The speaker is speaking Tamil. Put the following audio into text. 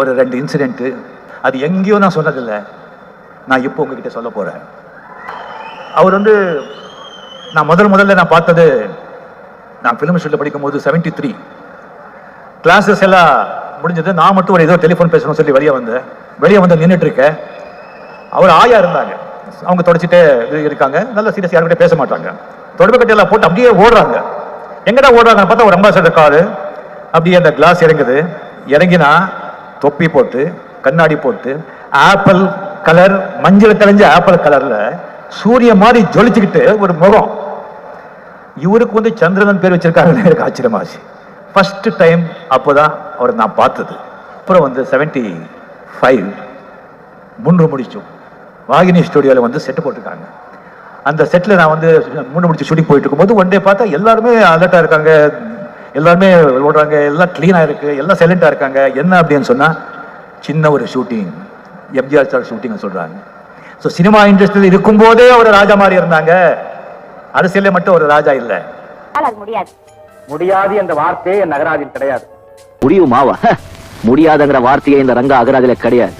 ஒரு ரெண்டு இன்சிடென்ட்டு அது எங்கேயோ நான் சொன்னதில்லை. நான் இப்போ உங்ககிட்ட சொல்ல போகிறேன் அவர் வந்து நான் முதல் முதல்ல நான் பார்த்தது நான் ஃபிலிம் ஸ்கூலில் படிக்கும்போது செவன்டி த்ரீ கிளாஸஸ் எல்லாம் முடிஞ்சது நான் மட்டும் ஒரு ஏதோ டெலிஃபோன் பேசணும்னு சொல்லி வெளியே வந்தேன். வெளியே வந்து நின்றுட்டு இருக்கேன் அவர் ஆயா இருந்தாங்க. அவங்க தொடச்சிட்டே இருக்காங்க. நல்ல சீரியஸ் யாருக்கிட்ட பேச மாட்டாங்க. தொடர்பு கட்டையெல்லாம் போட்டு அப்படியே ஓடுறாங்க. எங்கடா ஓடுறாங்கன்னு பார்த்தா ஒரு அம்பாசடர் காரு அப்படியே அந்த கிளாஸ் இறங்குது. இறங்கினா தொப்பி போட்டு கண்ணாடி போட்டு ஆப்பிள் கலர் மஞ்சள் தெளிஞ்ச ஆப்பிள் கலரில் சூரிய மாதிரி ஜொலிச்சுக்கிட்டு ஒரு முகம். இவருக்கு வந்து சந்திரன் பேர் வச்சிருக்காங்கன்னு எனக்கு ஆச்சரியமாச்சு ஃபஸ்ட்டு டைம் அப்போதான் அவரை நான் பார்த்தது. அப்புறம் வந்து செவன்டி ஃபைவ் முன்று முடிச்சோம். வாகினி ஸ்டுடியோவில் வந்து செட்டு போட்டிருக்காங்க. அந்த செட்டில் நான் வந்து முன்னு முடிச்சு ஷூட்டிங் போயிட்டு இருக்கும்போது ஒன் டே பார்த்தா எல்லாருமே அலர்ட்டாக இருக்காங்க. எல்லாருமே ஓடுறாங்க எல்லாம் க்ளீனாக இருக்கு எல்லாம் சைலண்டாக இருக்காங்க. என்ன அப்படின்னு சொன்னால் சின்ன ஒரு ஷூட்டிங் எம்ஜிஆர் சார் ஷூட்டிங் சொல்கிறாங்க ஸோ சினிமா இண்டஸ்ட்ரியில் இருக்கும்போதே ஒரு ராஜா மாதிரி இருந்தாங்க. அரசியலில் மட்டும் ஒரு ராஜா இல்லை. முடியாது. முடியாது என்ற வார்த்தையே என் நகராதில் கிடையாது. முடியுமாவா? முடியாதுங்கிற வார்த்தையே இந்த ரங்க அகராதில கிடையாது.